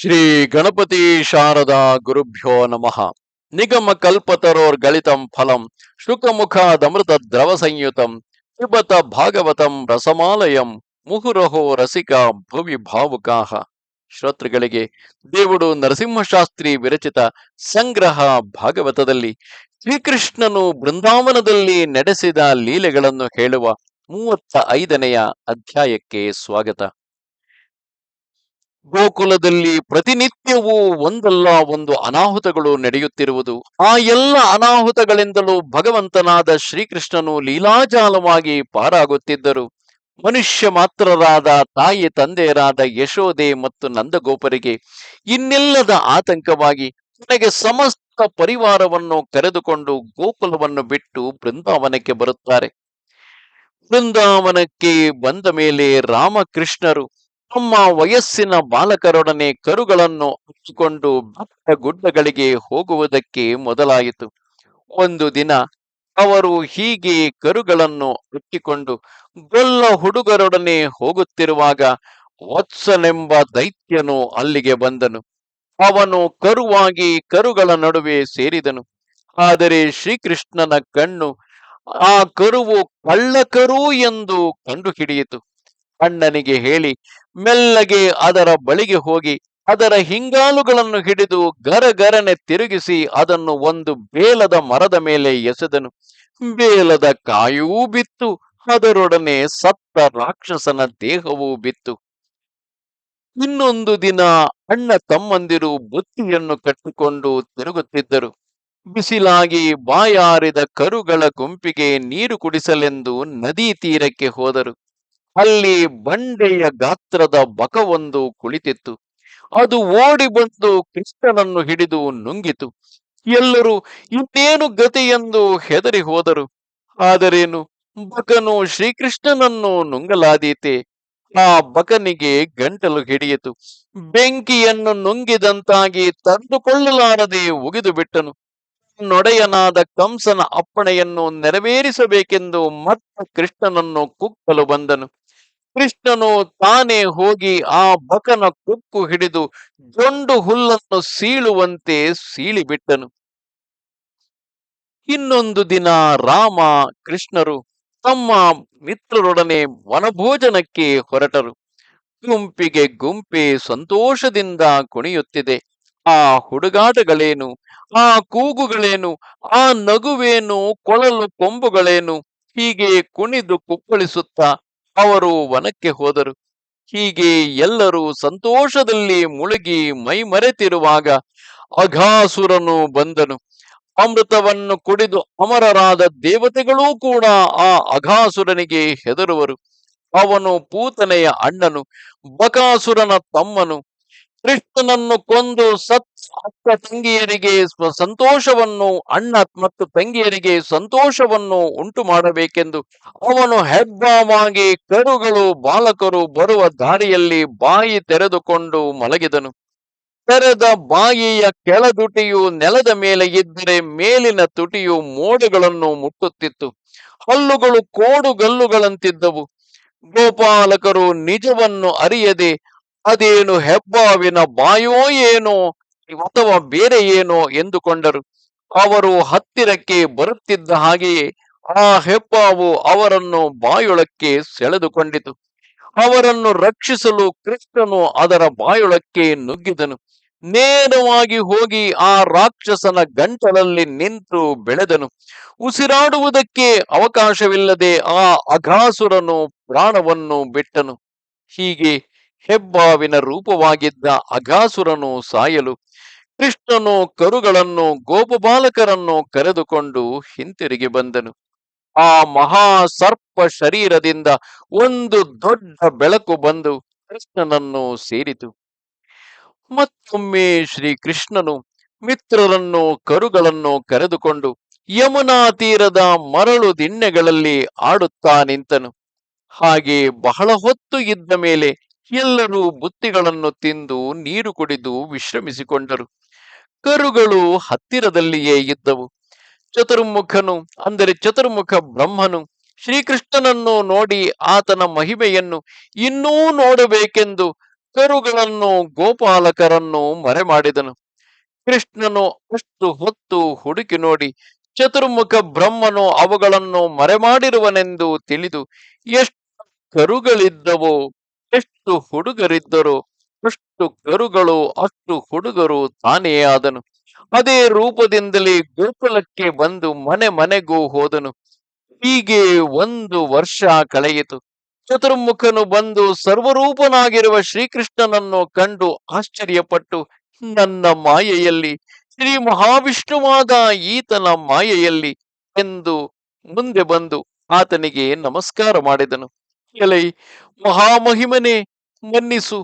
ಶ್ರೀ ಗಣಪತಿ ಶಾರದಾ ಗುರುಭ್ಯೋ ನಮಃ. ನಿಗಮ ಕಲ್ಪತರೋರ್ ಗಳಿತಂ ಫಲಂ ಶುಕಮುಖಾದಮೃತ ದ್ರವ ಸಂಯುತಂ ಪಿಬತ ಭಾಗವತಂ ರಸಮಾಲಯಂ, ಮುಹುರಹೋ ರಸಿಕ ಭುವಿ ಭಾವುಕಾಹ ಶ್ರೋತೃಗಳಿಗೆ, ದೇವುಡು ನರಸಿಂಹಶಾಸ್ತ್ರಿ ವಿರಚಿತ ಸಂಗ್ರಹ ಭಾಗವತದಲ್ಲಿ, ಶ್ರೀಕೃಷ್ಣನು ಬೃಂದಾವನದಲ್ಲಿ ನಡೆಸಿದ ಲೀಲೆಗಳನ್ನು ಹೇಳುವ ಮೂವತ್ತ ಐದನೆಯ ಅಧ್ಯಾಯಕ್ಕೆ ಸ್ವಾಗತ. ಗೋಕುಲದಲ್ಲಿ ಪ್ರತಿನಿತ್ಯವೂ ಒಂದಲ್ಲ ಒಂದು ಅನಾಹುತಗಳು ನಡೆಯುತ್ತಿರುವುದು. ಆ ಎಲ್ಲ ಅನಾಹುತಗಳಿಂದಲೂ ಭಗವಂತನಾದ ಶ್ರೀಕೃಷ್ಣನು ಲೀಲಾಜಾಲವಾಗಿ ಪಾರಾಗುತ್ತಿದ್ದರು. ಮನುಷ್ಯ ಮಾತ್ರರಾದ ತಾಯಿ ತಂದೆಯರಾದ ಯಶೋದೆ ಮತ್ತು ನಂದಗೋಪರಿಗೆ ಇನ್ನೆಲ್ಲದ ಆತಂಕವಾಗಿ ನನಗೆ ಸಮಸ್ತ ಪರಿವಾರವನ್ನು ಕರೆದುಕೊಂಡು ಗೋಕುಲವನ್ನು ಬಿಟ್ಟು ಬೃಂದಾವನಕ್ಕೆ ಬರುತ್ತಾರೆ. ಬೃಂದಾವನಕ್ಕೆ ಬಂದ ಮೇಲೆ ರಾಮಕೃಷ್ಣರು ತಮ್ಮ ವಯಸ್ಸಿನ ಬಾಲಕರೊಡನೆ ಕರುಗಳನ್ನು ಹಚ್ಚಿಕೊಂಡು ಬೆಟ್ಟ ಗುಡ್ಡಗಳಿಗೆ ಹೋಗುವುದಕ್ಕೆ ಮೊದಲಾಯಿತು. ಒಂದು ದಿನ ಅವರು ಹೀಗೆ ಕರುಗಳನ್ನು ಹಚ್ಚಿಕೊಂಡು ಗೊಲ್ಲ ಹುಡುಗರೊಡನೆ ಹೋಗುತ್ತಿರುವಾಗ ವತ್ಸನೆಂಬ ದೈತ್ಯನು ಅಲ್ಲಿಗೆ ಬಂದನು. ಅವನು ಕರುವಾಗಿ ಕರುಗಳ ನಡುವೆ ಸೇರಿದನು. ಆದರೆ ಶ್ರೀಕೃಷ್ಣನ ಕಣ್ಣು ಆ ಕರುವು ಕಳ್ಳಕರು ಎಂದು ಕಂಡುಹಿಡಿಯಿತು. ಅಣ್ಣನಿಗೆ ಹೇಳಿ, ಮೆಲ್ಲಗೆ ಅದರ ಬಳಿಗೆ ಹೋಗಿ, ಅದರ ಹಿಂಗಾಲುಗಳನ್ನು ಹಿಡಿದು ಗರಗರನೆ ತಿರುಗಿಸಿ ಅದನ್ನು ಒಂದು ಬೇಲದ ಮರದ ಮೇಲೆ ಎಸೆದನು. ಬೇಲದ ಕಾಯೂ ಬಿತ್ತು, ಅದರೊಡನೆ ಸತ್ತ ರಾಕ್ಷಸನ ದೇಹವೂ ಬಿತ್ತು. ಇನ್ನೊಂದು ದಿನ ಅಣ್ಣ ತಮ್ಮಂದಿರು ಬುತ್ತಿಯನ್ನು ಕಟ್ಟಿಕೊಂಡು ತಿರುಗುತ್ತಿದ್ದರು. ಬಿಸಿಲಾಗಿ ಬಾಯಾರಿದ ಕರುಗಳ ಗುಂಪಿಗೆ ನೀರು ಕುಡಿಸಲೆಂದು ನದಿ ತೀರಕ್ಕೆ ಹೋದರು. ಅಲ್ಲಿ ಬಂಡೆಯ ಗಾತ್ರದ ಬಕವೊಂದು ಕುಳಿತಿತ್ತು. ಅದು ಓಡಿ ಬಂದು ಕೃಷ್ಣನನ್ನು ಹಿಡಿದು ನುಂಗಿತು. ಎಲ್ಲರೂ ಇನ್ನೇನು ಗತಿ ಎಂದು ಹೆದರಿ ಹೋದರು. ಆದರೇನು? ಬಕನು ಶ್ರೀಕೃಷ್ಣನನ್ನು ನುಂಗಲಾದೀತೆ. ಆ ಬಕನಿಗೆ ಗಂಟಲು ಹಿಡಿಯಿತು. ಬೆಂಕಿಯನ್ನು ನುಂಗಿದಂತಾಗಿ ತಂದುಕೊಳ್ಳಲಾರದೆ ಉಗಿದು ಬಿಟ್ಟನು. ನೊಡೆಯನಾದ ಕಂಸನ ಅಪ್ಪಣೆಯನ್ನು ನೆರವೇರಿಸಬೇಕೆಂದು ಮತ್ತೆ ಕೃಷ್ಣನನ್ನು ಕುಕ್ಕಲು ಬಂದನು. ಕೃಷ್ಣನು ತಾನೇ ಹೋಗಿ ಆ ಬಕನ ಕುಕ್ಕು ಹಿಡಿದು ಜೊಂಡು ಹುಲ್ಲನ್ನು ಸೀಳುವಂತೆ ಸೀಳಿಬಿಟ್ಟನು. ಇನ್ನೊಂದು ದಿನ ರಾಮ ಕೃಷ್ಣರು ತಮ್ಮ ಮಿತ್ರರೊಡನೆ ವನಭೋಜನಕ್ಕೆ ಹೊರಟರು. ಗುಂಪಿಗೆ ಗುಂಪೆ ಸಂತೋಷದಿಂದ ಕುಣಿಯುತ್ತಿದೆ. ಆ ಹುಡುಗಾಟಗಳೇನು? ಆ ಕೂಗುಗಳೇನು? ಆ ನಗುವೇನು? ಕೊಳಲು ಕೊಂಬುಗಳೇನು? ಹೀಗೆ ಕುಣಿದು ಕುಪ್ಪಳಿಸುತ್ತಾ ಅವರು ವನಕ್ಕೆ ಹೋದರು. ಹೀಗೆ ಎಲ್ಲರೂ ಸಂತೋಷದಲ್ಲಿ ಮುಳುಗಿ ಮೈ ಮರೆತಿರುವಾಗ ಅಘಾಸುರನು ಬಂದನು. ಅಮೃತವನ್ನು ಕುಡಿದು ಅಮರರಾದ ದೇವತೆಗಳೂ ಕೂಡ ಆ ಅಘಾಸುರನಿಗೆ ಹೆದರುವರು. ಅವನು ಪೂತನೆಯ ಅಣ್ಣನು, ಬಕಾಸುರನ ತಮ್ಮನು. ಕೃಷ್ಣನನ್ನು ಕೊಂದು ಸತ್ ಅಕ್ಕ ತಂಗಿಯರಿಗೆ ಸಂತೋಷವನ್ನು, ಅಣ್ಣ ಮತ್ತು ತಂಗಿಯರಿಗೆ ಸಂತೋಷವನ್ನು ಉಂಟು ಮಾಡಬೇಕೆಂದು ಅವನು ಹೆಬ್ಬಾವಾಗಿ ಕರುಗಳು, ಬಾಲಕರು ಬರುವ ದಾರಿಯಲ್ಲಿ ಬಾಯಿ ತೆರೆದುಕೊಂಡು ಮಲಗಿದನು. ತೆರೆದ ಬಾಯಿಯ ಕೆಳದುಟಿಯು ನೆಲದ ಮೇಲೆ ಇದ್ದರೆ ಮೇಲಿನ ತುಟಿಯು ಮೋಡಗಳನ್ನು ಮುಟ್ಟುತ್ತಿತ್ತು. ಹಲ್ಲುಗಳು ಕೋಡುಗಲ್ಲುಗಳಂತಿದ್ದವು. ಗೋಪಾಲಕರು ನಿಜವನ್ನು ಅರಿಯದೆ, ಅದೇನು ಹೆಬ್ಬಾವಿನ ಬಾಯೋ ಏನೋ ಅಥವಾ ಬೇರೆ ಏನೋ ಎಂದುಕೊಂಡರು. ಅವರು ಹತ್ತಿರಕ್ಕೆ ಬರುತ್ತಿದ್ದ ಹಾಗೆಯೇ ಆ ಹೆಬ್ಬಾವು ಅವರನ್ನು ಬಾಯೊಳಕ್ಕೆ ಸೆಳೆದುಕೊಂಡಿತು. ಅವರನ್ನು ರಕ್ಷಿಸಲು ಕೃಷ್ಣನು ಅದರ ಬಾಯೊಳಕ್ಕೆ ನುಗ್ಗಿದನು. ನೇರವಾಗಿ ಹೋಗಿ ಆ ರಾಕ್ಷಸನ ಗಂಟಲಲ್ಲಿ ನಿಂತು ಬೆಳೆದನು. ಉಸಿರಾಡುವುದಕ್ಕೆ ಅವಕಾಶವಿಲ್ಲದೆ ಆ ಅಘಾಸುರನು ಪ್ರಾಣವನ್ನು ಬಿಟ್ಟನು. ಹೀಗೆ ಹೆಬ್ಬಾವಿನ ರೂಪವಾಗಿದ್ದ ಅಘಾಸುರನು ಸಾಯಲು ಕೃಷ್ಣನು ಕರುಗಳನ್ನು, ಗೋಪಬಾಲಕರನ್ನು ಕರೆದುಕೊಂಡು ಹಿಂತಿರುಗಿ ಬಂದನು. ಆ ಮಹಾ ಸರ್ಪ ಶರೀರದಿಂದ ಒಂದು ದೊಡ್ಡ ಬೆಳಕು ಬಂದು ಕೃಷ್ಣನನ್ನು ಸೇರಿತು. ಮತ್ತೊಮ್ಮೆ ಶ್ರೀ ಕೃಷ್ಣನು ಮಿತ್ರರನ್ನು, ಕರುಗಳನ್ನು ಕರೆದುಕೊಂಡು ಯಮುನಾ ತೀರದ ಮರಳು ದಿಣ್ಣೆಗಳಲ್ಲಿ ಆಡುತ್ತಾ ನಿಂತನು. ಹಾಗೆ ಬಹಳ ಹೊತ್ತು ಇದ್ದ ಮೇಲೆ ಎಲ್ಲರೂ ಬುತ್ತಿಗಳನ್ನು ತಿಂದು ನೀರು ಕುಡಿದು ವಿಶ್ರಮಿಸಿಕೊಂಡರು. ಕರುಗಳು ಹತ್ತಿರದಲ್ಲಿಯೇ ಇದ್ದವು. ಚತುರ್ಮುಖನು, ಅಂದರೆ ಚತುರ್ಮುಖ ಬ್ರಹ್ಮನು, ಶ್ರೀಕೃಷ್ಣನನ್ನು ನೋಡಿ ಆತನ ಮಹಿಮೆಯನ್ನು ಇನ್ನೂ ನೋಡಬೇಕೆಂದು ಕರುಗಳನ್ನು ಗೋಪಾಲಕರನ್ನು ಮರೆಮಾಡಿದನು. ಕೃಷ್ಣನು ಅಷ್ಟು ಹೊತ್ತು ಹುಡುಕಿ ನೋಡಿ, ಚತುರ್ಮುಖ ಬ್ರಹ್ಮನು ಅವುಗಳನ್ನು ಮರೆಮಾಡಿರುವನೆಂದು ತಿಳಿದು, ಎಷ್ಟು ಕರುಗಳಿದ್ದವೋ ಎಷ್ಟು ಹುಡುಗರಿದ್ದರು ಅಷ್ಟು ಗರುಗಳು, ಅಷ್ಟು ಹುಡುಗರು ತಾನೇ ಆದನು. ಅದೇ ರೂಪದಿಂದಲೇ ಗೋಕುಲಕ್ಕೆ ಬಂದು ಮನೆ ಮನೆಗೂ ಹೋದನು. ಹೀಗೆ ಒಂದು ವರ್ಷ ಕಳೆಯಿತು. ಚತುರ್ಮುಖನು ಬಂದು ಸರ್ವರೂಪನಾಗಿರುವ ಶ್ರೀಕೃಷ್ಣನನ್ನು ಕಂಡು ಆಶ್ಚರ್ಯಪಟ್ಟು, ನನ್ನ ಮಾಯೆಯಲ್ಲಿ, ಶ್ರೀ ಮಹಾವಿಷ್ಣುವಾದ ಈತನ ಮಾಯೆಯಲ್ಲಿ ಎಂದು ಮುಂದೆ ಬಂದು ಆತನಿಗೆ ನಮಸ್ಕಾರ ಮಾಡಿದನು. ಎಲೈ ಮಹಾಮಹಿಮನೆ ಮನ್ನಿಸು.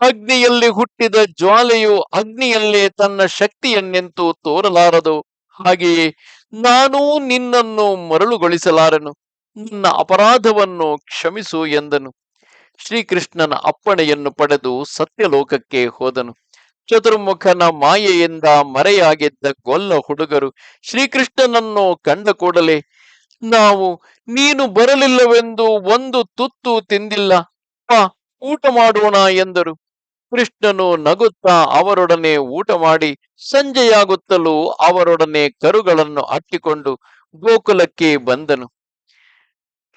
ಅಗ್ನಿಯಲ್ಲಿ ಹುಟ್ಟಿದ ಜ್ವಾಲೆಯು ಅಗ್ನಿಯಲ್ಲೇ ತನ್ನ ಶಕ್ತಿಯನ್ನೆಂತೂ ತೋರಲಾರದು. ಹಾಗೆಯೇ ನಾನೂ ನಿನ್ನನ್ನು ಮರಳುಗೊಳಿಸಲಾರನು. ನಿನ್ನ ಅಪರಾಧವನ್ನು ಕ್ಷಮಿಸು ಎಂದನು. ಶ್ರೀಕೃಷ್ಣನ ಅಪ್ಪಣೆಯನ್ನು ಪಡೆದು ಸತ್ಯಲೋಕಕ್ಕೆ ಹೋದನು. ಚತುರ್ಮುಖನ ಮಾಯೆಯಿಂದ ಮರೆಯಾಗಿದ್ದ ಗೊಲ್ಲ ಹುಡುಗರು, ಶ್ರೀಕೃಷ್ಣನನ್ನು ಕಂಡ ಕೂಡಲೇ ನಾವು ನೀನು ಬರಲಿಲ್ಲವೆಂದು ಒಂದು ತುತ್ತು ತಿಂದಿಲ್ಲ. ಊಟ ಮಾಡೋಣ ಎಂದರು. ಕೃಷ್ಣನು ನಗುತ್ತಾ ಅವರೊಡನೆ ಊಟ ಮಾಡಿ ಸಂಜೆಯಾಗುತ್ತಲೂ ಅವರೊಡನೆ ಕರುಗಳನ್ನು ಅಟ್ಟಿಕೊಂಡು ಗೋಕುಲಕ್ಕೆ ಬಂದನು.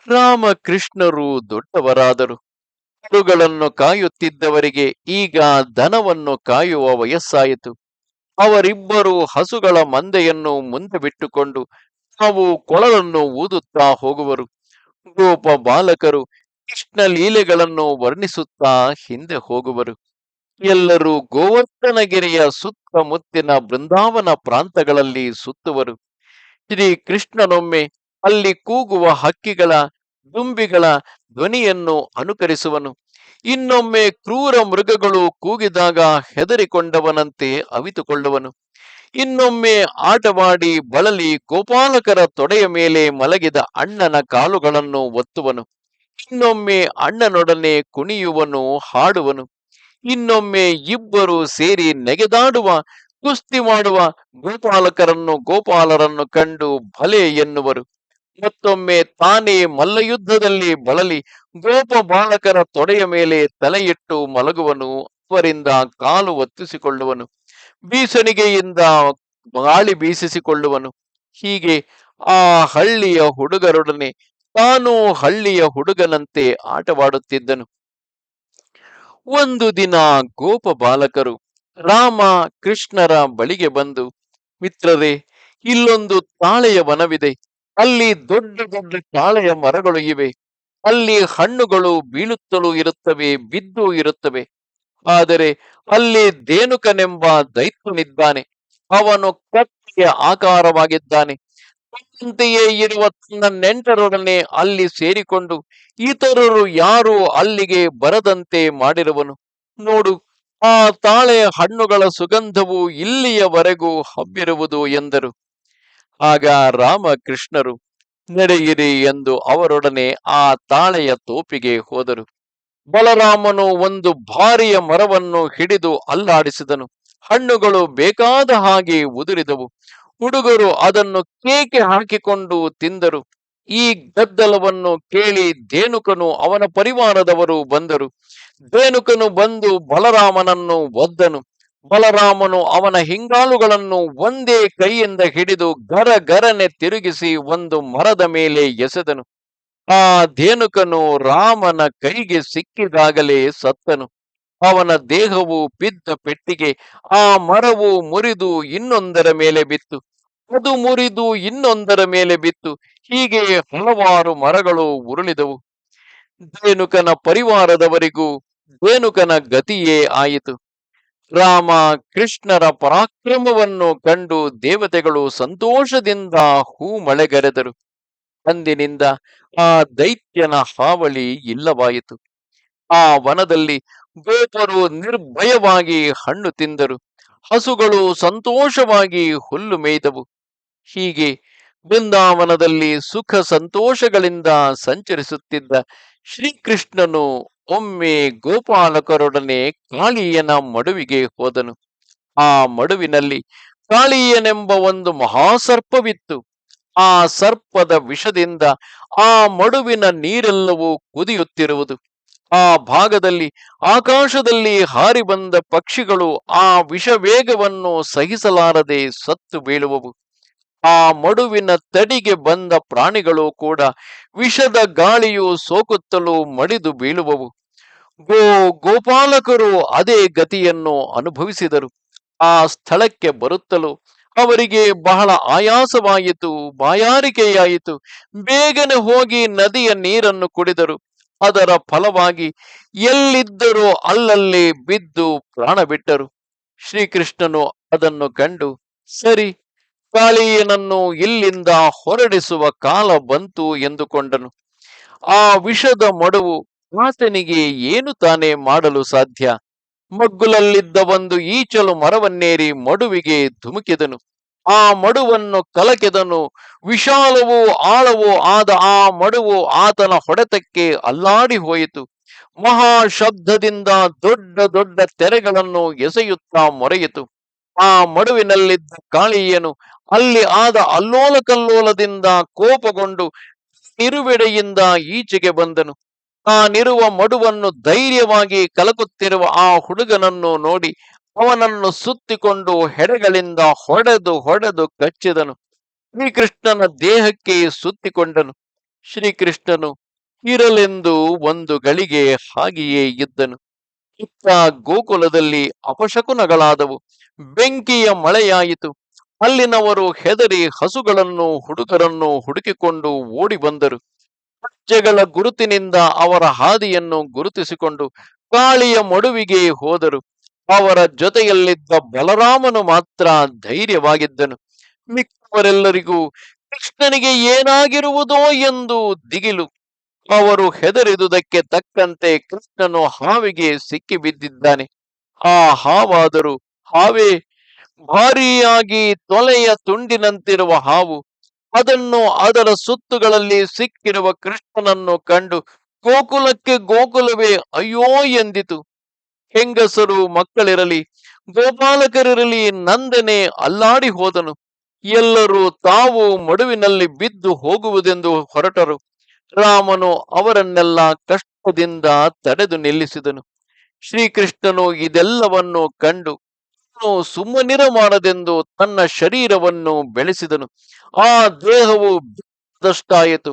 ರಾಮಕೃಷ್ಣರು ದೊಡ್ಡವರಾದರು. ಕರುಗಳನ್ನು ಕಾಯುತ್ತಿದ್ದವರಿಗೆ ಈಗ ದನವನ್ನು ಕಾಯುವ ವಯಸ್ಸಾಯಿತು. ಅವರಿಬ್ಬರು ಹಸುಗಳ ಮಂದೆಯನ್ನು ಮುಂದೆ ಬಿಟ್ಟುಕೊಂಡು ತಾವು ಕೊಳಲನ್ನು ಊದುತ್ತಾ ಹೋಗುವರು. ಗೋಪ ಬಾಲಕರು ಕೃಷ್ಣ ಲೀಲೆಗಳನ್ನು ವರ್ಣಿಸುತ್ತಾ ಹಿಂದೆ ಹೋಗುವರು. ಎಲ್ಲರೂ ಗೋವರ್ಧನಗಿರಿಯ ಸುತ್ತಮುತ್ತಿನ ಬೃಂದಾವನ ಪ್ರಾಂತಗಳಲ್ಲಿ ಸುತ್ತುವರು. ಶ್ರೀ ಕೃಷ್ಣನೊಮ್ಮೆ ಅಲ್ಲಿ ಕೂಗುವ ಹಕ್ಕಿಗಳ, ದುಂಬಿಗಳ ಧ್ವನಿಯನ್ನು ಅನುಕರಿಸುವನು. ಇನ್ನೊಮ್ಮೆ ಕ್ರೂರ ಮೃಗಗಳು ಕೂಗಿದಾಗ ಹೆದರಿಕೊಂಡವನಂತೆ ಅವಿತುಕೊಳ್ಳುವನು. ಇನ್ನೊಮ್ಮೆ ಆಟವಾಡಿ ಬಳಲಿ ಗೋಪಾಲಕರ ತೊಡೆಯ ಮೇಲೆ ಮಲಗಿದ ಅಣ್ಣನ ಕಾಲುಗಳನ್ನು ಒತ್ತುವನು. ಇನ್ನೊಮ್ಮೆ ಅಣ್ಣನೊಡನೆ ಕುಣಿಯುವನು, ಹಾಡುವನು. ಇನ್ನೊಮ್ಮೆ ಇಬ್ಬರು ಸೇರಿ ನೆಗೆದಾಡುವ, ಕುಸ್ತಿ ಮಾಡುವ ಗೋಪಾಲಕರನ್ನು ಗೋಪಾಲರನ್ನು ಕಂಡು ಭಲೆ ಎನ್ನುವರು. ಮತ್ತೊಮ್ಮೆ ತಾನೇ ಮಲ್ಲಯುದ್ಧದಲ್ಲಿ ಬಳಲಿ ಗೋಪ ಬಾಲಕರ ತೊಡೆಯ ಮೇಲೆ ತಲೆಯಿಟ್ಟು ಮಲಗುವನು. ಅವರಿಂದ ಕಾಲು ಒತ್ತಿಸಿಕೊಳ್ಳುವನು. ಬೀಸಣಿಗೆಯಿಂದ ಗಾಳಿ ಬೀಸಿಸಿಕೊಳ್ಳುವನು. ಹೀಗೆ ಆ ಹಳ್ಳಿಯ ಹುಡುಗರೊಡನೆ ತಾನು ಹಳ್ಳಿಯ ಹುಡುಗನಂತೆ ಆಟವಾಡುತ್ತಿದ್ದನು. ಒಂದು ದಿನ ಗೋಪ ಬಾಲಕರು ರಾಮ ಕೃಷ್ಣರ ಬಳಿಗೆ ಬಂದು, ಮಿತ್ರರೇ, ಇಲ್ಲೊಂದು ತಾಳೆಯ ವನವಿದೆ. ಅಲ್ಲಿ ದೊಡ್ಡ ದೊಡ್ಡ ತಾಳೆಯ ಮರಗಳು ಇವೆ. ಅಲ್ಲಿ ಹಣ್ಣುಗಳು ಬೀಳುತ್ತಲೂ ಇರುತ್ತವೆ, ಬಿದ್ದು ಇರುತ್ತವೆ. ಆದರೆ ಅಲ್ಲಿ ದೇನುಕನೆಂಬ ದೈತ್ಯನಿದ್ದಾನೆ. ಅವನು ಕತ್ತಿಯ ಆಕಾರವಾಗಿದ್ದಾನೆ. ತನ್ನಂತೆಯೇ ಇರುವ ತನ್ನ ನೆಂಟರೊಡನೆ ಅಲ್ಲಿ ಸೇರಿಕೊಂಡು ಇತರರು ಯಾರು ಅಲ್ಲಿಗೆ ಬರದಂತೆ ಮಾಡಿರುವನು. ನೋಡು, ಆ ತಾಳೆಯ ಹಣ್ಣುಗಳ ಸುಗಂಧವು ಇಲ್ಲಿಯವರೆಗೂ ಹಬ್ಬಿರುವುದು ಎಂದರು. ಆಗ ರಾಮಕೃಷ್ಣರು, ನಡೆಯಿರಿ ಎಂದು ಅವರೊಡನೆ ಆ ತಾಳೆಯ ತೋಪಿಗೆ ಹೋದರು. ಬಲರಾಮನು ಒಂದು ಭಾರಿಯ ಮರವನ್ನು ಹಿಡಿದು ಅಲ್ಲಾಡಿಸಿದನು. ಹಣ್ಣುಗಳು ಬೇಕಾದ ಹಾಗೆ ಉದುರಿದವು. ಹುಡುಗರು ಅದನ್ನು ಕೇಕೆ ಹಾಕಿಕೊಂಡು ತಿಂದರು. ಈ ಗದ್ದಲವನ್ನು ಕೇಳಿ ದೇನುಕನು ಅವನ ಪರಿವಾರದವರು ಬಂದರು. ದೇನುಕನು ಬಂದು ಬಲರಾಮನನ್ನು ಒದ್ದನು. ಬಲರಾಮನು ಅವನ ಹಿಂಗಾಲುಗಳನ್ನು ಒಂದೇ ಕೈಯಿಂದ ಹಿಡಿದು ಗರ ಗರನೆ ತಿರುಗಿಸಿ ಒಂದು ಮರದ ಮೇಲೆ ಎಸೆದನು. ಆ ಧೇನುಕನು ರಾಮನ ಕೈಗೆ ಸಿಕ್ಕಿದಾಗಲೇ ಸತ್ತನು. ಅವನ ದೇಹವು ಬಿದ್ದ ಪೆಟ್ಟಿಗೆ, ಆ ಮರವು ಮುರಿದು ಇನ್ನೊಂದರ ಮೇಲೆ ಬಿತ್ತು. ಅದು ಮುರಿದು ಇನ್ನೊಂದರ ಮೇಲೆ ಬಿತ್ತು. ಹೀಗೆ ಹಲವಾರು ಮರಗಳು ಉರುಳಿದವು. ಧೇನುಕನ ಪರಿವಾರದವರಿಗೂ ಧೇನುಕನ ಗತಿಯೇ ಆಯಿತು. ರಾಮ ಕೃಷ್ಣರ ಪರಾಕ್ರಮವನ್ನು ಕಂಡು ದೇವತೆಗಳು ಸಂತೋಷದಿಂದ ಹೂ ಮಳೆಗರೆದರು. ಅಂದಿನಿಂದ ಆ ದೈತ್ಯನ ಹಾವಳಿ ಇಲ್ಲವಾಯಿತು. ಆ ವನದಲ್ಲಿ ಗೋಪರು ನಿರ್ಭಯವಾಗಿ ಹಣ್ಣು ತಿಂದರು. ಹಸುಗಳು ಸಂತೋಷವಾಗಿ ಹುಲ್ಲು ಮೇಯ್ದವು. ಹೀಗೆ ಬೃಂದಾವನದಲ್ಲಿ ಸುಖ ಸಂತೋಷಗಳಿಂದ ಸಂಚರಿಸುತ್ತಿದ್ದ ಶ್ರೀಕೃಷ್ಣನು ಒಮ್ಮೆ ಗೋಪಾಲಕರೊಡನೆ ಕಾಳಿಯನ ಮಡುವಿಗೆ ಹೋದನು. ಆ ಮಡುವಿನಲ್ಲಿ ಕಾಳಿಯನೆಂಬ ಒಂದು ಮಹಾಸರ್ಪವಿತ್ತು. ಆ ಸರ್ಪದ ವಿಷದಿಂದ ಆ ಮಡುವಿನ ನೀರೆಲ್ಲವೂ ಕುದಿಯುತ್ತಿರುವುದು. ಆ ಭಾಗದಲ್ಲಿ, ಆಕಾಶದಲ್ಲಿ ಹಾರಿ ಬಂದ ಪಕ್ಷಿಗಳು ಆ ವಿಷವೇಗವನ್ನು ಸಹಿಸಲಾರದೆ ಸತ್ತು ಬೀಳುವವು. ಆ ಮಡುವಿನ ತಡಿಗೆ ಬಂದ ಪ್ರಾಣಿಗಳು ಕೂಡ ವಿಷದ ಗಾಳಿಯು ಸೋಕುತ್ತಲೂ ಮಡಿದು ಬೀಳುವವು. ಗೋ, ಗೋಪಾಲಕರು ಅದೇ ಗತಿಯನ್ನು ಅನುಭವಿಸಿದರು. ಆ ಸ್ಥಳಕ್ಕೆ ಬರುತ್ತಲೂ ಅವರಿಗೆ ಬಹಳ ಆಯಾಸವಾಯಿತು ಬಾಯಾರಿಕೆಯಾಯಿತು ಬೇಗನೆ ಹೋಗಿ ನದಿಯ ನೀರನ್ನು ಕುಡಿದರು. ಅದರ ಫಲವಾಗಿ ಎಲ್ಲಿದ್ದರೂ ಅಲ್ಲಲ್ಲಿ ಬಿದ್ದು ಪ್ರಾಣ ಬಿಟ್ಟರು. ಶ್ರೀಕೃಷ್ಣನು ಅದನ್ನು ಕಂಡು, ಸರಿ, ಕಾಳಿಯನನ್ನು ಇಲ್ಲಿಂದ ಹೊರಡಿಸುವ ಕಾಲ ಬಂತು ಎಂದುಕೊಂಡನು. ಆ ವಿಷದ ಮಡುವು ಆತನಿಗೆ ಏನು ತಾನೇ ಮಾಡಲು ಸಾಧ್ಯ? ಮಗ್ಗುಲಲ್ಲಿದ್ದ ಒಂದು ಈಚಲು ಮರವನ್ನೇರಿ ಮಡುವಿಗೆ ಧುಮುಕಿದನು. ಆ ಮಡುವನ್ನು ಕಲಕೆದನು. ವಿಶಾಲವೂ ಆಳವೂ ಆದ ಆ ಮಡುವು ಆತನ ಹೊಡೆತಕ್ಕೆ ಅಲ್ಲಾಡಿ ಹೋಯಿತು. ಮಹಾ ಶಬ್ದದಿಂದ ದೊಡ್ಡ ದೊಡ್ಡ ತೆರೆಗಳನ್ನು ಎಸೆಯುತ್ತಾ ಮೊರೆಯಿತು. ಆ ಮಡುವಿನಲ್ಲಿದ್ದ ಕಾಳಿಯನು ಅಲ್ಲಿ ಆದ ಅಲ್ಲೋಲ ಕಲ್ಲೋಲದಿಂದ ಕೋಪಗೊಂಡು ತಿರುವೆಡೆಯಿಂದ ಈಚೆಗೆ ಬಂದನು. ತಾನಿರುವ ಮಡುವನ್ನು ಧೈರ್ಯವಾಗಿ ಕಲಕುತ್ತಿರುವ ಆ ಹುಡುಗನನ್ನು ನೋಡಿ ಅವನನ್ನು ಸುತ್ತಿಕೊಂಡು ಹೆಡೆಗಳಿಂದ ಹೊಡೆದು ಹೊಡೆದು ಕಚ್ಚಿದನು. ಶ್ರೀಕೃಷ್ಣನ ದೇಹಕ್ಕೆ ಸುತ್ತಿಕೊಂಡನು. ಶ್ರೀಕೃಷ್ಣನು ಇರಲೆಂದು ಒಂದು ಗಳಿಗೆ ಹಾಗೆಯೇ ಇದ್ದನು. ಇತ್ತ ಗೋಕುಲದಲ್ಲಿ ಅಪಶಕುನಗಳಾದವು. ಬೆಂಕಿಯ ಮಳೆಯಾಯಿತು. ಅಲ್ಲಿನವರು ಹೆದರಿ ಹಸುಗಳನ್ನು ಹುಡುಗರನ್ನು ಹುಡುಕಿಕೊಂಡು ಓಡಿ ಬಂದರು. ಹೆಜ್ಜೆಗಳ ಗುರುತಿನಿಂದ ಅವರ ಹಾದಿಯನ್ನು ಗುರುತಿಸಿಕೊಂಡು ಕಾಳಿಯ ಮಡುವಿಗೆ ಹೋದರು. ಅವರ ಜೊತೆಯಲ್ಲಿದ್ದ ಬಲರಾಮನು ಮಾತ್ರ ಧೈರ್ಯವಾಗಿದ್ದನು. ಮಿಕ್ಕವರೆಲ್ಲರಿಗೂ ಕೃಷ್ಣನಿಗೆ ಏನಾಗಿರುವುದೋ ಎಂದು ದಿಗಿಲು. ಅವರು ಹೆದರಿದುದಕ್ಕೆ ತಕ್ಕಂತೆ ಕೃಷ್ಣನು ಹಾವಿಗೆ ಸಿಕ್ಕಿ ಬಿದ್ದಿದ್ದಾನೆ. ಆ ಹಾವಾದರೂ ಹಾವೇ ಭಾರಿಯಾಗಿ ತೊಲೆಯ ತುಂಡಿನಂತಿರುವ ಹಾವು ಅದನ್ನು ಅದರ ಸುತ್ತುಗಳಲ್ಲಿ ಸಿಕ್ಕಿರುವ ಕೃಷ್ಣನನ್ನು ಕಂಡು ಗೋಕುಲಕ್ಕೆ ಗೋಕುಲವೇ ಅಯ್ಯೋ ಎಂದಿತು. ಹೆಂಗಸರು ಮಕ್ಕಳಿರಲಿ, ಗೋಪಾಲಕರಿರಲಿ ನಂದನೆ ಅಲ್ಲಾಡಿ ಹೋದನು. ಎಲ್ಲರೂ ತಾವು ಮಡುವಿನಲ್ಲಿ ಬಿದ್ದು ಹೋಗುವುದೆಂದು ಹೊರಟರು. ರಾಮನು ಅವರನ್ನೆಲ್ಲ ಕಷ್ಟದಿಂದ ತಡೆದು ನಿಲ್ಲಿಸಿದನು. ಶ್ರೀಕೃಷ್ಣನು ಇದೆಲ್ಲವನ್ನು ಕಂಡು ತಾನು ಸುಮ್ಮನಿರಮಾಡದೆಂದು ತನ್ನ ಶರೀರವನ್ನು ಬೆಳೆಸಿದನು. ಆ ದೇಹವು ದಷ್ಟಾಯಿತು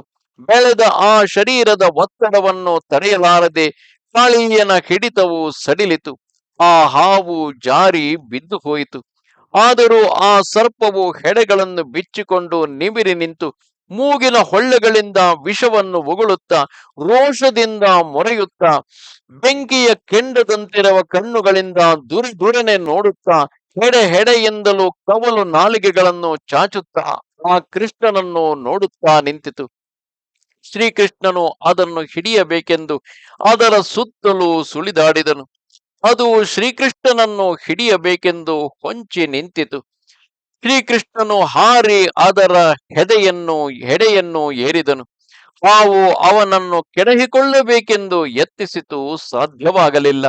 ಬೆಳೆದ ಆ ಶರೀರದ ಒತ್ತಡವನ್ನು ತಡೆಯಲಾರದೆ ಕಾಳಿಯನ ಹಿಡಿತವು ಸಡಿಲಿತು. ಆ ಹಾವು ಜಾರಿ ಬಿದ್ದು ಹೋಯಿತು ಆದರೂ ಆ ಸರ್ಪವು ಹೆಡೆಗಳನ್ನು ಬಿಚ್ಚಿಕೊಂಡು ನಿಮಿರಿ ನಿಂತು ಮೂಗಿನ ಹೊಳ್ಳೆಗಳಿಂದ ವಿಷವನ್ನು ಉಗುಳುತ್ತಾ ರೋಷದಿಂದ ಮೊರೆಯುತ್ತಾ, ಬೆಂಕಿಯ ಕೆಂಡದಂತಿರುವ ಕಣ್ಣುಗಳಿಂದ ದುರಿ, ದುರನೆ ನೋಡುತ್ತಾ, ಹೆಡೆ ಹೆಡೆಯಿಂದಲೂ ಕವಲು ನಾಲಿಗೆಗಳನ್ನು ಚಾಚುತ್ತಾ, ಆ ಕೃಷ್ಣನನ್ನು ನೋಡುತ್ತಾ ನಿಂತಿತು. ಶ್ರೀಕೃಷ್ಣನು ಅದನ್ನು ಹಿಡಿಯಬೇಕೆಂದು ಅದರ ಸುತ್ತಲೂ ಸುಳಿದಾಡಿದನು. ಅದು ಶ್ರೀಕೃಷ್ಣನನ್ನು ಹಿಡಿಯಬೇಕೆಂದು ಹೊಂಚಿ ನಿಂತಿತು. ಶ್ರೀಕೃಷ್ಣನು ಹಾರಿ ಅದರ ಹೆದೆಯನ್ನು, ಹೆಡೆಯನ್ನು ಏರಿದನು. ಹಾವು ಅವನನ್ನು ಕೆಡಹಿಕೊಳ್ಳಬೇಕೆಂದು ಯತ್ನಿಸಿತು, ಸಾಧ್ಯವಾಗಲಿಲ್ಲ.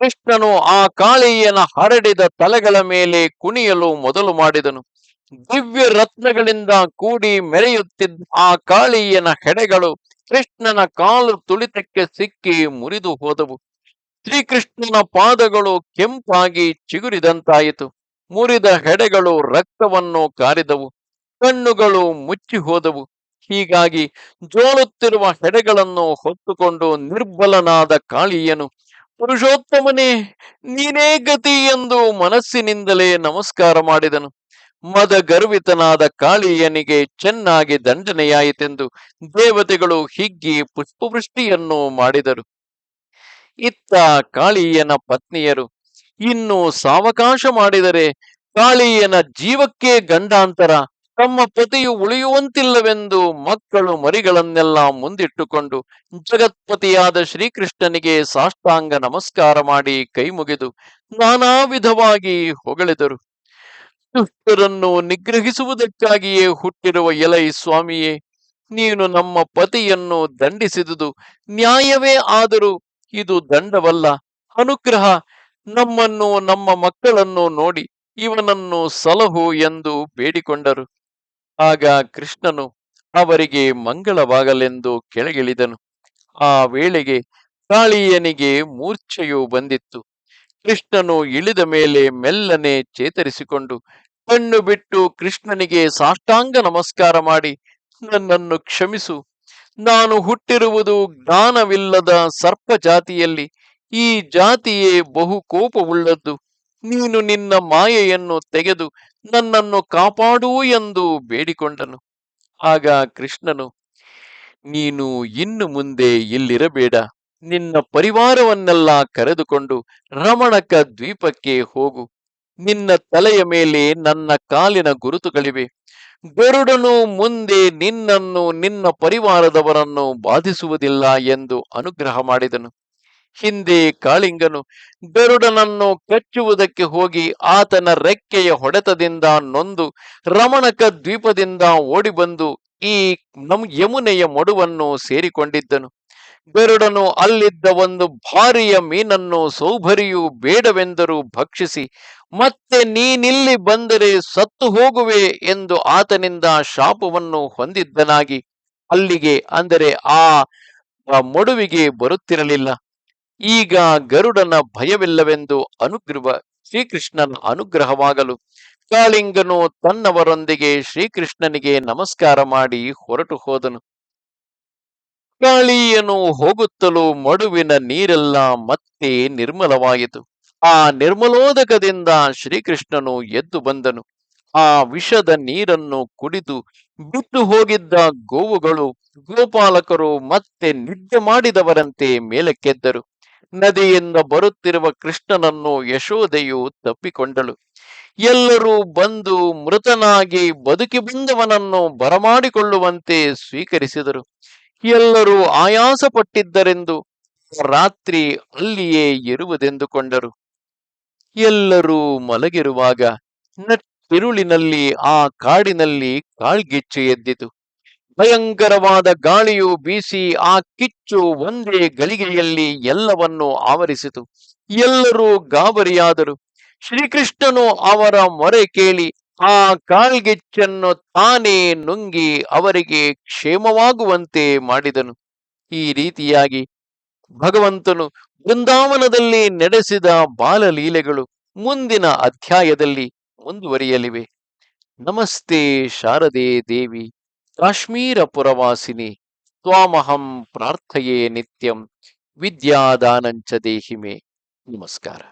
ಕೃಷ್ಣನು ಆ ಕಾಳಿಯನ ಹರಡಿದ ತಲೆಗಳ ಮೇಲೆ ಕುಣಿಯಲು ಮೊದಲು ಮಾಡಿದನು. ದಿವ್ಯ ರತ್ನಗಳಿಂದ ಕೂಡಿ ಮೆರೆಯುತ್ತಿದ್ದ ಆ ಕಾಳಿಯನ ಹೆಡೆಗಳು ಕೃಷ್ಣನ ಕಾಲು ತುಳಿತಕ್ಕೆ ಸಿಕ್ಕಿ ಮುರಿದು ಹೋದವು. ಶ್ರೀಕೃಷ್ಣನ ಪಾದಗಳು ಕೆಂಪಾಗಿ ಚಿಗುರಿದಂತಾಯಿತು. ಮುರಿದ ಹೆಡೆಗಳು ರಕ್ತವನ್ನು ಕಾರಿದವು, ಕಣ್ಣುಗಳು ಮುಚ್ಚಿ ಹೋದವು ಹೀಗಾಗಿ ಜೋಳುತ್ತಿರುವ ಹೆಡೆಗಳನ್ನು ಹೊತ್ತುಕೊಂಡು ನಿರ್ಬಲನಾದ ಕಾಳಿಯನು, ಪುರುಷೋತ್ತಮನೇ, ನೀನೇ ಗತಿ ಎಂದು ಮನಸ್ಸಿನಿಂದಲೇ ನಮಸ್ಕಾರ ಮಾಡಿದನು. ಮದ ಗರ್ವಿತನಾದ ಕಾಳಿಯನಿಗೆ ಚೆನ್ನಾಗಿ ದಂಡನೆಯಾಯಿತೆಂದು ದೇವತೆಗಳು ಹಿಗ್ಗಿ ಪುಷ್ಪವೃಷ್ಟಿಯನ್ನು ಮಾಡಿದರು. ಇತ್ತ ಕಾಳಿಯನ ಪತ್ನಿಯರು ಇನ್ನು ಸಾವಕಾಶ ಮಾಡಿದರೆ ಕಾಳಿಯನ ಜೀವಕ್ಕೆ ಗಂಡಾಂತರ, ತಮ್ಮ ಪತಿಯು ಉಳಿಯುವಂತಿಲ್ಲವೆಂದು ಮಕ್ಕಳು ಮರಿಗಳನ್ನೆಲ್ಲ ಮುಂದಿಟ್ಟುಕೊಂಡು ಜಗತ್ಪತಿಯಾದ ಶ್ರೀಕೃಷ್ಣನಿಗೆ ಸಾಷ್ಟಾಂಗ ನಮಸ್ಕಾರ ಮಾಡಿ ಕೈ ಮುಗಿದು ನಾನಾ ವಿಧವಾಗಿ ಹೊಗಳಿದರು. ದುಷ್ಟರನ್ನು ನಿಗ್ರಹಿಸುವುದಕ್ಕಾಗಿಯೇ ಹುಟ್ಟಿರುವ ಎಲೈ ಸ್ವಾಮಿಯೇ, ನೀನು ನಮ್ಮ ಪತಿಯನ್ನು ದಂಡಿಸಿದುದು ನ್ಯಾಯವೇ ಆದರೂ ಇದು ದಂಡವಲ್ಲ, ಅನುಗ್ರಹ ನಮ್ಮನ್ನು, ನಮ್ಮ ಮಕ್ಕಳನ್ನು ನೋಡಿ ಇವನನ್ನು ಸಲಹು ಎಂದು ಬೇಡಿಕೊಂಡರು. ಆಗ ಕೃಷ್ಣನು ಅವರಿಗೆ ಮಂಗಳವಾಗಲೆಂದು ಕೆಳಗಿಳಿದನು. ಆ ವೇಳೆಗೆ ಕಾಳಿಯನಿಗೆ ಮೂರ್ಛೆಯು ಬಂದಿತ್ತು. ಕೃಷ್ಣನು ಇಳಿದ ಮೇಲೆ ಮೆಲ್ಲನೆ ಚೇತರಿಸಿಕೊಂಡು, ಕಣ್ಣು ಬಿಟ್ಟು ಕೃಷ್ಣನಿಗೆ ಸಾಷ್ಟಾಂಗ ನಮಸ್ಕಾರ ಮಾಡಿ, ನನ್ನನ್ನು ಕ್ಷಮಿಸು. ನಾನು ಹುಟ್ಟಿರುವುದು ಜ್ಞಾನವಿಲ್ಲದ ಸರ್ಪ ಜಾತಿಯಲ್ಲಿ ಈ ಜಾತಿಯೇ ಬಹು ಕೋಪವುಳ್ಳದ್ದು. ನೀನು ನಿನ್ನ ಮಾಯೆಯನ್ನು ತೆಗೆದು ನನ್ನನ್ನು ಕಾಪಾಡು ಎಂದು ಬೇಡಿಕೊಂಡನು. ಆಗ ಕೃಷ್ಣನು, ನೀನು ಇನ್ನು ಮುಂದೆ ಇಲ್ಲಿರಬೇಡ. ನಿನ್ನ ಪರಿವಾರವನ್ನೆಲ್ಲ ಕರೆದುಕೊಂಡು ರಮಣಕ ದ್ವೀಪಕ್ಕೆ ಹೋಗು. ನಿನ್ನ ತಲೆಯ ಮೇಲೆ ನನ್ನ ಕಾಲಿನ ಗುರುತುಗಳಿವೆ. ಗರುಡನು ಮುಂದೆ ನಿನ್ನನ್ನು ನಿನ್ನ ಪರಿವಾರದವರನ್ನು ಬಾಧಿಸುವುದಿಲ್ಲ ಎಂದು ಅನುಗ್ರಹ ಮಾಡಿದನು. ಹಿಂದೆ ಕಾಳಿಂಗನು ಗರುಡನನ್ನು ಕಚ್ಚುವುದಕ್ಕೆ ಹೋಗಿ ಆತನ ರೆಕ್ಕೆಯ ಹೊಡೆತದಿಂದ ನೊಂದು ರಮಣಕ ದ್ವೀಪದಿಂದ ಓಡಿಬಂದು ಈ ನಮ್ ಯಮುನೆಯ ಮಡುವನ್ನು ಸೇರಿಕೊಂಡಿದ್ದನು. ಗರುಡನು ಅಲ್ಲಿದ್ದ ಒಂದು ಭಾರಿಯ ಮೀನನ್ನು ಸೌಭರಿಯು ಬೇಡವೆಂದರೂ ಭಕ್ಷಿಸಿ, ಮತ್ತೆ ನೀನಿಲ್ಲಿ ಬಂದರೆ ಸತ್ತು ಹೋಗುವೆ ಎಂದು ಆತನಿಂದ ಶಾಪವನ್ನು ಹೊಂದಿದ್ದನಾಗಿ ಅಲ್ಲಿಗೆ ಅಂದರೆ ಆ ಮಡುವಿಗೆ ಮೊಡುವಿಗೆ ಬರುತ್ತಿರಲಿಲ್ಲ. ಈಗ ಗರುಡನ ಭಯವಿಲ್ಲವೆಂದು ಅನುಗ್ರಹ ಶ್ರೀಕೃಷ್ಣನ ಅನುಗ್ರಹವಾಗಲು ಕಾಳಿಂಗನು ತನ್ನವರೊಂದಿಗೆ ಶ್ರೀಕೃಷ್ಣನಿಗೆ ನಮಸ್ಕಾರ ಮಾಡಿ ಹೊರಟು ಹೋದನು. ಕಾಳಿಯನು ಹೋಗುತ್ತಲೂ ಮಡುವಿನ ನೀರೆಲ್ಲ ಮತ್ತೆ ನಿರ್ಮಲವಾಯಿತು. ಆ ನಿರ್ಮಲೋದಕದಿಂದ ಶ್ರೀಕೃಷ್ಣನು ಎದ್ದು ಬಂದನು. ಆ ವಿಷದ ನೀರನ್ನು ಕುಡಿದು ಬಿಟ್ಟು ಹೋಗಿದ್ದ ಗೋವುಗಳು ಗೋಪಾಲಕರು ಮತ್ತೆ ನಿದ್ದೆ ಮಾಡಿದವರಂತೆ ಮೇಲಕ್ಕೆದ್ದರು. ನದಿಯಿಂದ ಬರುತ್ತಿರುವ ಕೃಷ್ಣನನ್ನು ಯಶೋದೆಯು ತಪ್ಪಿಕೊಂಡಳು. ಎಲ್ಲರೂ ಬಂದು ಮೃತನಾಗಿ ಬದುಕಿ ಬಂದವನನ್ನು ಬರಮಾಡಿಕೊಳ್ಳುವಂತೆ ಸ್ವೀಕರಿಸಿದರು. ಎಲ್ಲರೂ ಆಯಾಸ ಪಟ್ಟಿದ್ದರೆಂದು ರಾತ್ರಿ ಅಲ್ಲಿಯೇ ಇರುವುದೆಂದುಕೊಂಡರು. ಎಲ್ಲರೂ ಮಲಗಿರುವಾಗ ನಟ್ಟಿರುಳಿನಲ್ಲಿ ಆ ಕಾಡಿನಲ್ಲಿ ಕಾಳ್ಗಿಚ್ಚು ಎದ್ದಿತು. ಭಯಂಕರವಾದ ಗಾಳಿಯು ಬೀಸಿ ಆ ಕಿಚ್ಚು ಒಂದೇ ಗಳಿಗೆಯಲ್ಲಿ ಎಲ್ಲವನ್ನು ಆವರಿಸಿತು. ಎಲ್ಲರೂ ಗಾಬರಿಯಾದರು. ಶ್ರೀಕೃಷ್ಣನು ಅವರ ಮೊರೆ ಕೇಳಿ, ಆ ಕಾಳ್ಗಿಚ್ಚನ್ನು ತಾನೇ ನುಂಗಿ ಅವರಿಗೆ ಕ್ಷೇಮವಾಗುವಂತೆ ಮಾಡಿದನು. ಈ ರೀತಿಯಾಗಿ ಭಗವಂತನು ಬೃಂದಾವನದಲ್ಲಿ ನಡೆಸಿದ ಬಾಲಲೀಲೆಗಳು ಮುಂದಿನ ಅಧ್ಯಾಯದಲ್ಲಿ ಮುಂದುವರಿಯಲಿವೆ. ನಮಸ್ತೆ ಶಾರದೆ ದೇವಿ. ಕಾಶ್ಮೀರ ಪುರವಾಸಿನಿ ತ್ವಾಮಹಂ ಪ್ರಾರ್ಥಯೇ ನಿತ್ಯಂ ವಿದ್ಯಾದಾನಂಚ ದೇಹಿಮೆ. ನಮಸ್ಕಾರ.